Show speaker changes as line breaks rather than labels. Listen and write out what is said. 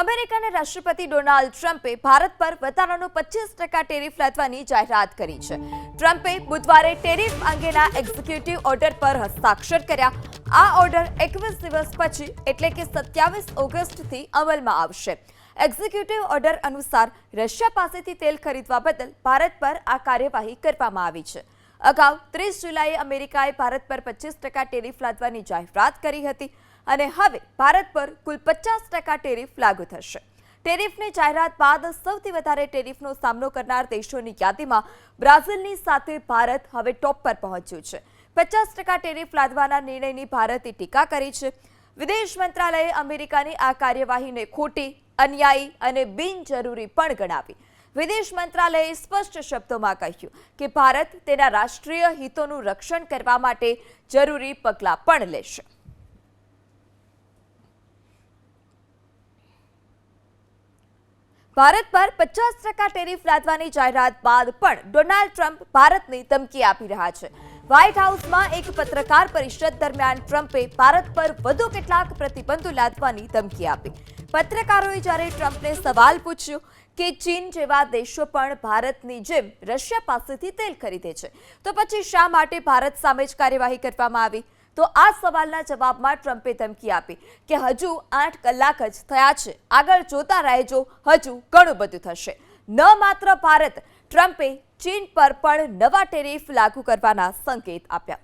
અમેરિકાના રાષ્ટ્રપતિ ડોનાલ્ડ ટ્રમ્પે ભારત પર વધારાનો પચીસ ટકા ટેરિફ લાદવાની જાહેરાત કરી છે. ટ્રમ્પે બુધવારે ટેરિફ અંગેના એક્ઝિક્યુટિવ ઓર્ડર પર હસ્તાક્ષર કર્યા. આ ઓર્ડર એકવીસ દિવસ પછી, એટલે કે સત્યાવીસ ઓગસ્ટથી અમલમાં આવશે. એક્ઝિક્યુટિવ ઓર્ડર અનુસાર, રશિયા પાસેથી તેલ ખરીદવા બદલ ભારત પર આ કાર્યવાહી કરવામાં આવી છે. અગાઉ ત્રીસ જુલાઈએ અમેરિકાએ ભારત પર પચીસ ટકા ટેરિફ લાદવાની જાહેરાત કરી હતી. અને હવે ભારત પર કુલ પચાસ ટકા ટેરિફ લાગુ થશે. ટેરિફની જાહેરાત બાદ સૌથી વધારે ટેરિફનો સામનો કરનાર દેશોની યાદીમાં બ્રાઝિલની સાથે ભારત હવે ટોપ પર પહોંચ્યું છે. પચાસ ટકા ટેરિફ લાદવાના નિર્ણયની ભારતે ટીકા કરી છે. વિદેશ મંત્રાલયે અમેરિકાની આ કાર્યવાહીને ખોટી, અન્યાયી અને બિનજરૂરી પણ ગણાવી. વિદેશ મંત્રાલયે સ્પષ્ટ શબ્દોમાં કહ્યું કે ભારત તેના રાષ્ટ્રીય હિતોનું રક્ષણ કરવા માટે જરૂરી પગલાં પણ લેશે. ભારત પર પચાસ ટકા ટેરિફ લાદવાની જાહેરાત બાદ પણ ડોનાલ્ડ ટ્રમ્પ ભારતને ધમકી આપી રહ્યા છે. વ્હાઇટ હાઉસમાં એક પત્રકાર પરિષદ દરમિયાન ટ્રમ્પે ભારત પર વધુ કેટલાક પ્રતિબંધો લાદવાની ધમકી આપી. પત્રકારોએ જ્યારે ટ્રમ્પને સવાલ પૂછ્યો કે ચીન જેવા દેશો પણ ભારતની જેમ રશિયા પાસેથી તેલ ખરીદે છે, તો પછી શા માટે ભારત સામે જ કાર્યવાહી કરવામાં આવી? તો આ સવાલના જવાબમાં ટ્રમ્પે ધમકી આપી કે હજુ આઠ કલાક જ થયા છે. આગળ જોતા રહેજો, હજુ ઘણું બધું થશે. ન માત્ર ભારત, ટ્રમ્પે ચીન પર પણ નવા ટેરિફ લાગુ કરવાના સંકેત આપ્યા.